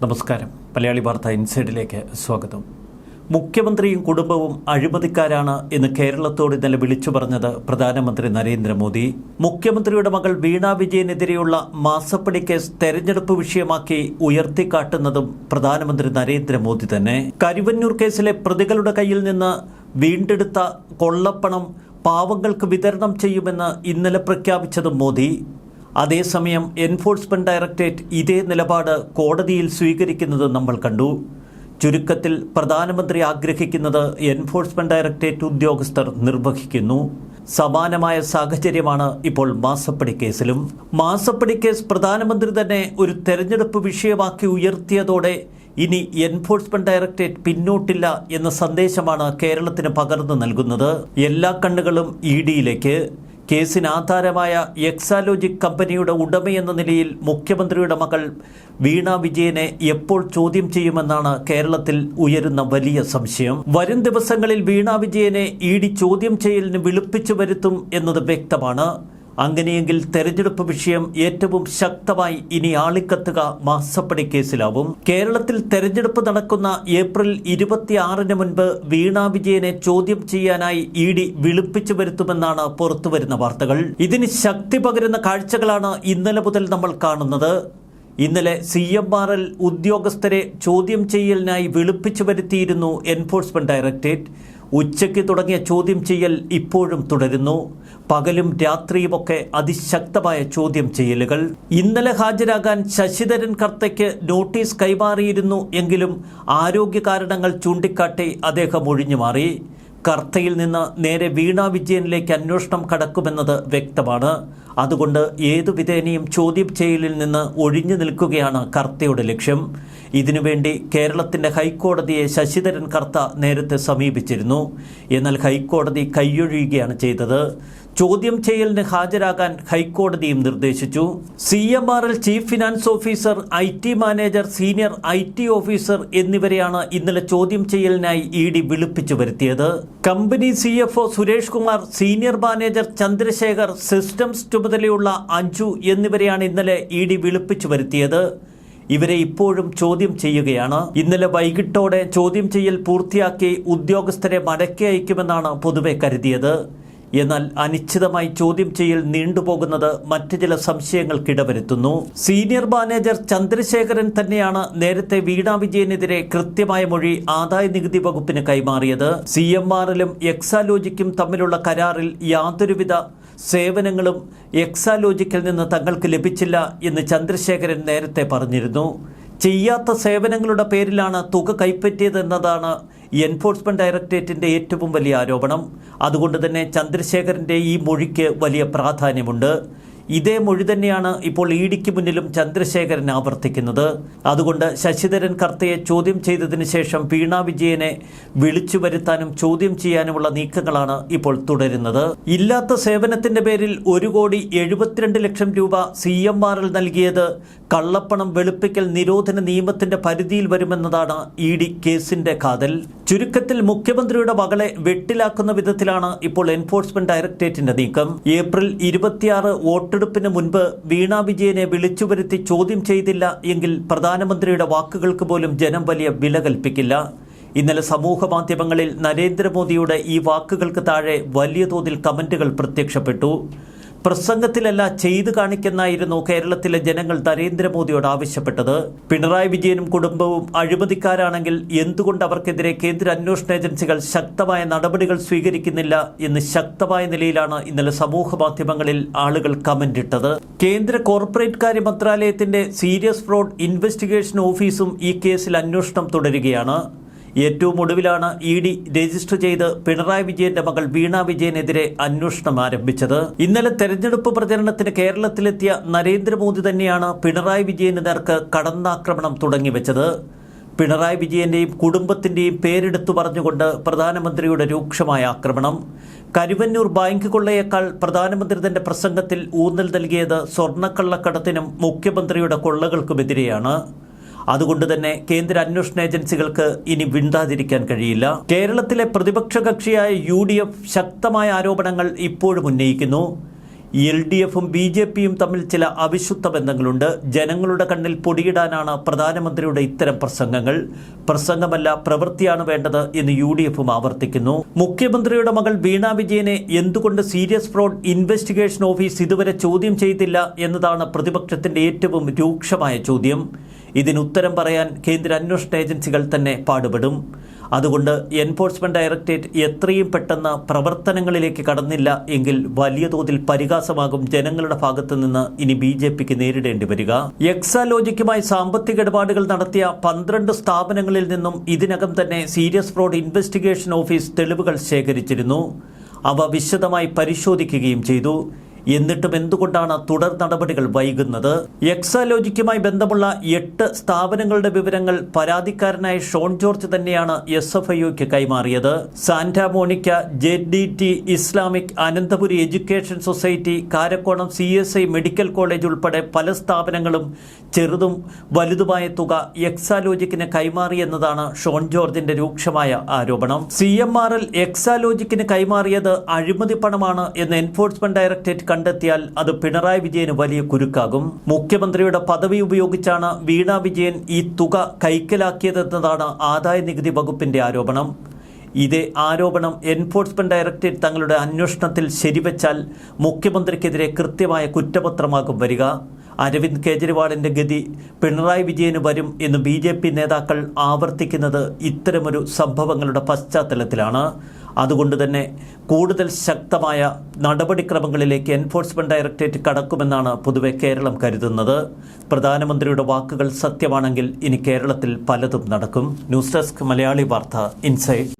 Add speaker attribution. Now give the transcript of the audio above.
Speaker 1: നമസ്കാരം. മലയാളി വാർത്ത ഇൻസൈഡിലേക്ക് സ്വാഗതം. മുഖ്യമന്ത്രിയും കുടുംബവും അഴിമതിക്കാരാണ് എന്ന് കേരളത്തോട് ഇന്നലെ വിളിച്ചു പറഞ്ഞത് പ്രധാനമന്ത്രി നരേന്ദ്രമോദി. മുഖ്യമന്ത്രിയുടെ മകൾ വീണാ വിജയനെതിരെയുള്ള മാസപ്പടി കേസ് തെരഞ്ഞെടുപ്പ് വിഷയമാക്കി ഉയർത്തിക്കാട്ടുന്നതും പ്രധാനമന്ത്രി നരേന്ദ്രമോദി തന്നെ. കരുവന്നൂർ കേസിലെ പ്രതികളുടെ കയ്യിൽ നിന്ന് വീണ്ടെടുത്ത കൊള്ളപ്പണം പാവങ്ങൾക്ക് വിതരണം ചെയ്യുമെന്ന് ഇന്നലെ പ്രഖ്യാപിച്ചതും മോദി. അതേസമയം എൻഫോഴ്സ്മെന്റ് ഡയറക്ടറേറ്റ് ഇതേ നിലപാട് കോടതിയിൽ സ്വീകരിക്കുന്നത് നമ്മൾ കണ്ടു. ചുരുക്കത്തിൽ പ്രധാനമന്ത്രി ആഗ്രഹിക്കുന്നത് എൻഫോഴ്സ്മെന്റ് ഡയറക്ടറേറ്റ് ഉദ്യോഗസ്ഥർ നിർവഹിക്കുന്നു. സമാനമായ സാഹചര്യമാണ് ഇപ്പോൾ മാസപ്പടി കേസിലും. മാസപ്പടി കേസ് പ്രധാനമന്ത്രി തന്നെ ഒരു തെരഞ്ഞെടുപ്പ് വിഷയമാക്കി ഉയർത്തിയതോടെ ഇനി എൻഫോഴ്സ്മെന്റ് ഡയറക്ടറേറ്റ് പിന്നോട്ടില്ല എന്ന സന്ദേശമാണ് കേരളത്തിന് പകർന്നു നൽകുന്നത്. എല്ലാ കണ്ണുകളും ഇ ഡിയിലേക്ക്. കേസിന് ആധാരമായ എക്സാലോജിക് കമ്പനിയുടെ ഉടമയെന്ന നിലയിൽ മുഖ്യമന്ത്രിയുടെ മകൾ വീണ വിജയനെ എപ്പോൾ ചോദ്യം ചെയ്യുമെന്നാണ് കേരളത്തിൽ ഉയരുന്ന വലിയ സംശയം. വരും ദിവസങ്ങളിൽ വീണ വിജയനെ ഇ ഡി ചോദ്യം ചെയ്യലിന് വിളിപ്പിച്ചു വരുത്തും എന്നത് വ്യക്തമാണ്. അങ്ങനെയെങ്കിൽ തെരഞ്ഞെടുപ്പ് വിഷയം ഏറ്റവും ശക്തമായി ഇനി ആളിക്കത്തുക മാസപ്പടി കേസിലാവും. കേരളത്തിൽ തെരഞ്ഞെടുപ്പ് നടക്കുന്ന ഏപ്രിൽ ഇരുപത്തിയാറിന് മുൻപ് വീണ വിജയനെ ചോദ്യം ചെയ്യാനായി ഇ ഡി വിളിപ്പിച്ചു വരുത്തുമെന്നാണ് പുറത്തുവരുന്ന വാർത്തകൾ. ഇതിന് ശക്തി പകരുന്ന കാഴ്ചകളാണ് ഇന്നലെ മുതൽ നമ്മൾ കാണുന്നത്. ഇന്നലെ സി എം ആർ എൽ ഉദ്യോഗസ്ഥരെ ചോദ്യം ചെയ്യലിനായി വിളിപ്പിച്ചു വരുത്തിയിരുന്നു എൻഫോഴ്സ്മെന്റ് ഡയറക്ടറേറ്റ്. ഉച്ചയ്ക്ക് തുടങ്ങിയ ചോദ്യം ചെയ്യൽ ഇപ്പോഴും തുടരുന്നു. പകലും രാത്രിയുമൊക്കെ അതിശക്തമായ ചോദ്യം ചെയ്യലുകൾ. ഇന്നലെ ഹാജരാകാൻ ശശിധരൻ കർത്തയ്ക്ക് നോട്ടീസ് കൈമാറിയിരുന്നു എങ്കിലും ആരോഗ്യ കാരണങ്ങൾ ചൂണ്ടിക്കാട്ടി അദ്ദേഹം ഒഴിഞ്ഞു മാറി കർത്തയിൽ നിന്ന് നേരെ വീണ വിജയനിലേക്ക് അന്വേഷണം കടക്കുമെന്നത് വ്യക്തമാണ്. അതുകൊണ്ട് ഏതു വിധേനയും ചോദ്യം ചെയ്യലിൽ നിന്ന് ഒഴിഞ്ഞു നിൽക്കുകയാണ് കർത്തയുടെ ലക്ഷ്യം. ഇതിനുവേണ്ടി കേരളത്തിന്റെ ഹൈക്കോടതിയെ ശശിധരൻ കർത്ത നേരത്തെ സമീപിച്ചിരുന്നു. എന്നാൽ ഹൈക്കോടതി കൈയൊഴിയുകയാണ് ചെയ്തത്. ചോദ്യം ചെയ്യലിന് ഹാജരാകാൻ ഹൈക്കോടതിയും നിർദ്ദേശിച്ചു. C M chief finance officer I T manager senior I T officer എന്നിവരെയാണ് ഇന്നലെ ചോദ്യം ചെയ്യലിനായി ഇ ഡി വിളിപ്പിച്ചു വരുത്തിയത്. Company C F O Suresh Kumar senior manager Chandrasekhar systems ചുമതലയുള്ള അഞ്ജു എന്നിവരെയാണ് ഇന്നലെ ഇ ഡി വിളിപ്പിച്ചു വരുത്തിയത്. ഇവരെ ഇപ്പോഴും ചോദ്യം ചെയ്യുകയാണ്. ഇന്നലെ വൈകിട്ടോടെ ചോദ്യം ചെയ്യൽ പൂർത്തിയാക്കി ഉദ്യോഗസ്ഥരെ മടക്കി അയക്കുമെന്നാണ് പൊതുവെ കരുതിയത്. എന്നാൽ അനിശ്ചിതമായി ചോദ്യം ചെയ്യൽ നീണ്ടുപോകുന്നത് മറ്റു ചില സംശയങ്ങൾക്കിടവരുത്തുന്നു. സീനിയർ മാനേജർ ചന്ദ്രശേഖരൻ തന്നെയാണ് നേരത്തെ വീണ വിജയനെതിരെ കൃത്യമായ മൊഴി ആദായ നികുതി വകുപ്പിന് കൈമാറിയത്. സി എം ആറിലും എക്സാലോജിക്കും തമ്മിലുള്ള കരാറിൽ യാതൊരുവിധ സേവനങ്ങളും എക്സാലോജിക്കിൽ നിന്ന് തങ്ങൾക്ക് ലഭിച്ചില്ല എന്ന് ചന്ദ്രശേഖരൻ നേരത്തെ പറഞ്ഞിരുന്നു. ചെയ്യാത്ത സേവനങ്ങളുടെ പേരിലാണ് തുക കൈപ്പറ്റിയതെന്നതാണ് എൻഫോഴ്സ്മെന്റ് ഡയറക്ടറേറ്റിന്റെ ഏറ്റവും വലിയ ആരോപണം. അതുകൊണ്ട് തന്നെ ചന്ദ്രശേഖരന്റെ ഈ മൊഴിക്ക് വലിയ പ്രാധാന്യമുണ്ട്. ഇതേ മൊഴി തന്നെയാണ് ഇപ്പോൾ ഇ ഡിക്ക് മുന്നിലും ചന്ദ്രശേഖരൻ ആവർത്തിക്കുന്നത്. അതുകൊണ്ട് ശശിധരൻ കർത്തയെ ചോദ്യം ചെയ്തതിന് ശേഷം വീണ വിജയനെ വിളിച്ചു വരുത്താനും ചോദ്യം ചെയ്യാനുമുള്ള നീക്കങ്ങളാണ് ഇപ്പോൾ തുടരുന്നത്. ഇല്ലാത്ത സേവനത്തിന്റെ പേരിൽ ഒരു കോടി എഴുപത്തിരണ്ട് ലക്ഷം രൂപ സി എം ആറിൽ നൽകിയത് കള്ളപ്പണം വെളുപ്പിക്കൽ നിരോധന നിയമത്തിന്റെ പരിധിയിൽ വരുമെന്നതാണ് ഇ ഡി കേസിന്റെ കാതൽ. ചുരുക്കത്തിൽ മുഖ്യമന്ത്രിയുടെ മകളെ വെട്ടിലാക്കുന്ന വിധത്തിലാണ് ഇപ്പോൾ എൻഫോഴ്സ്മെന്റ് ഡയറക്ടറേറ്റിന്റെ നീക്കം. ഏപ്രിൽ ഇരുപത്തിയാറ് വോട്ടെടുപ്പിന് മുൻപ് വീണ വിജയനെ വിളിച്ചുവരുത്തി ചോദ്യം ചെയ്തില്ല എങ്കിൽ പ്രധാനമന്ത്രിയുടെ വാക്കുകൾക്ക് പോലും ജനം വലിയ വില കൽപ്പിക്കില്ല. ഇന്നലെ സമൂഹ മാധ്യമങ്ങളിൽ നരേന്ദ്രമോദിയുടെ ഈ വാക്കുകൾക്ക് താഴെ വലിയ തോതിൽ കമന്റുകൾ പ്രത്യക്ഷപ്പെട്ടു. പ്രസംഗത്തിലല്ല ചെയ്തു കാണിക്കെന്നായിരുന്നു കേരളത്തിലെ ജനങ്ങൾ നരേന്ദ്രമോദിയോട് ആവശ്യപ്പെട്ടത്. പിണറായി വിജയനും കുടുംബവും അഴിമതിക്കാരാണെങ്കിൽ എന്തുകൊണ്ട് അവർക്കെതിരെ കേന്ദ്ര അന്വേഷണ ഏജൻസികൾ ശക്തമായ നടപടികൾ സ്വീകരിക്കുന്നില്ല എന്ന് ശക്തമായ നിലയിലാണ് ഇന്നലെ സമൂഹ മാധ്യമങ്ങളിൽ ആളുകൾ കമന്റ് ഇട്ടത് കേന്ദ്ര കോർപ്പറേറ്റ് കാര്യ മന്ത്രാലയത്തിന്റെ സീരിയസ് ഫ്രോഡ് ഇൻവെസ്റ്റിഗേഷൻ ഓഫീസും ഈ കേസിൽ അന്വേഷണം തുടരുകയാണ്. ഏറ്റവും ഒടുവിലാണ് ഇ ഡി രജിസ്റ്റർ ചെയ്ത് പിണറായി വിജയന്റെ മകൾ വീണ വിജയനെതിരെ അന്വേഷണം ആരംഭിച്ചത്. ഇന്നലെ തെരഞ്ഞെടുപ്പ് പ്രചരണത്തിന് കേരളത്തിലെത്തിയ നരേന്ദ്രമോദി തന്നെയാണ് പിണറായി വിജയന് നേർക്ക് കടന്നാക്രമണം തുടങ്ങിവെച്ചത്. പിണറായി വിജയന്റെയും കുടുംബത്തിന്റെയും പേരെടുത്തു പറഞ്ഞുകൊണ്ട് പ്രധാനമന്ത്രിയുടെ രൂക്ഷമായ ആക്രമണം. കരുവന്നൂർ ബാങ്ക് കൊള്ളയേക്കാൾ പ്രധാനമന്ത്രി തന്റെ പ്രസംഗത്തിൽ ഊന്നൽ നൽകിയത് സ്വർണക്കള്ളക്കടത്തിനും മുഖ്യമന്ത്രിയുടെ കൊള്ളകൾക്കുമെതിരെയാണ്. അതുകൊണ്ട് തന്നെ കേന്ദ്ര അന്വേഷണ ഏജൻസികൾക്ക് ഇനി വിണ്ടാതിരിക്കാൻ കഴിയില്ല. കേരളത്തിലെ പ്രതിപക്ഷ കക്ഷിയായ യു ശക്തമായ ആരോപണങ്ങൾ ഇപ്പോഴും ഉന്നയിക്കുന്നു. എൽ ഡി എഫും ബി ജെ പിയും തമ്മിൽ ചില അവിശുദ്ധ ബന്ധങ്ങളുണ്ട്. ജനങ്ങളുടെ കണ്ണിൽ പൊടിയിടാനാണ് പ്രധാനമന്ത്രിയുടെ ഇത്തരം പ്രസംഗങ്ങൾ. പ്രസംഗമല്ല പ്രവൃത്തിയാണ് വേണ്ടത് എന്ന് യു ഡി എഫും ആവർത്തിക്കുന്നു. മുഖ്യമന്ത്രിയുടെ മകൾ വീണാ വിജയനെ എന്തുകൊണ്ട് സീരിയസ് ഫ്രോഡ് ഇൻവെസ്റ്റിഗേഷൻ ഓഫീസ് ഇതുവരെ ചോദ്യം ചെയ്തില്ല എന്നതാണ് പ്രതിപക്ഷത്തിന്റെ ഏറ്റവും രൂക്ഷമായ ചോദ്യം. ഇതിന് ഉത്തരം പറയാൻ കേന്ദ്ര അന്വേഷണ ഏജൻസികൾ തന്നെ പാടുപെടും. അതുകൊണ്ട് എൻഫോഴ്സ്മെന്റ് ഡയറക്ടറേറ്റ് എത്രയും പെട്ടെന്ന് പ്രവർത്തനങ്ങളിലേക്ക് കടന്നില്ല എങ്കിൽ വലിയ തോതിൽ പരിഹാസമാകും ജനങ്ങളുടെ ഭാഗത്തു നിന്ന് ഇനി ബി ജെ പിക്ക് നേരിടേണ്ടി വരിക. എക്സാലോജിക്കുമായി സാമ്പത്തിക ഇടപാടുകൾ നടത്തിയ പന്ത്രണ്ട് സ്ഥാപനങ്ങളിൽ നിന്നും ഇതിനകം തന്നെ സീരിയസ് ഫ്രോഡ് ഇൻവെസ്റ്റിഗേഷൻ ഓഫീസ് തെളിവുകൾ ശേഖരിച്ചിരുന്നു. അവ വിശദമായി പരിശോധിക്കുകയും ചെയ്തു. എന്നിട്ടും എന്തുകൊണ്ടാണ് തുടർ നടപടികൾ വൈകുന്നത്? എക്സാലോജിക്കുമായി ബന്ധമുള്ള എട്ട് സ്ഥാപനങ്ങളുടെ വിവരങ്ങൾ പരാതിക്കാരനായ ഷോൺ ജോർജ് തന്നെയാണ് എസ് എഫ് ഐഒക്ക് കൈമാറിയത്. Santa Monica J D T Islamic Ananthapuri education society Karakonam C S I medical college ഉൾപ്പെടെ പല സ്ഥാപനങ്ങളും ചെറുതും വലുതുമായ തുക എക്സാലോജിക്കിന് കൈമാറിയെന്നതാണ് ഷോൺ ജോർജിന്റെ രൂക്ഷമായ ആരോപണം. സി എം ആർ എൽ എക്സാലോജിക്കിന് കൈമാറിയത് അഴിമതി പണമാണ് എന്ന് എൻഫോഴ്സ്മെന്റ് ഡയറക്ടറേറ്റ് കണ്ടെത്തിയാൽ അത് പിണറായി വിജയന് വലിയ കുരുക്കാകും. മുഖ്യമന്ത്രിയുടെ പദവി ഉപയോഗിച്ചാണ് വീണ വിജയൻ ഈ തുക കൈക്കലാക്കിയതെന്നതാണ് ആദായ നികുതി വകുപ്പിന്റെ ആരോപണം. ഇതേ ആരോപണം എൻഫോഴ്സ്മെന്റ് ഡയറക്ടറേറ്റ് തങ്ങളുടെ അന്വേഷണത്തിൽ ശരിവെച്ചാൽ മുഖ്യമന്ത്രിക്കെതിരെ കൃത്യമായ കുറ്റപത്രമാകും വരിക. അരവിന്ദ് കെജ്രിവാളിന്റെ ഗതി പിണറായി വിജയന് വരും എന്ന് ബി നേതാക്കൾ ആവർത്തിക്കുന്നത് ഇത്തരമൊരു സംഭവങ്ങളുടെ പശ്ചാത്തലത്തിലാണ്. അതുകൊണ്ട് തന്നെ കൂടുതൽ ശക്തമായ നടപടിക്രമങ്ങളിലേക്ക് എൻഫോഴ്സ്മെന്റ് ഡയറക്ടറേറ്റ് കടക്കുമെന്നാണ് പൊതുവെ കേരളം കരുതുന്നത്. പ്രധാനമന്ത്രിയുടെ വാക്കുകൾ സത്യമാണെങ്കിൽ ഇനി കേരളത്തിൽ പലതും നടക്കും. ന്യൂസ് ഡെസ്ക് മലയാളി വാർത്ത ഇൻസൈഡ്.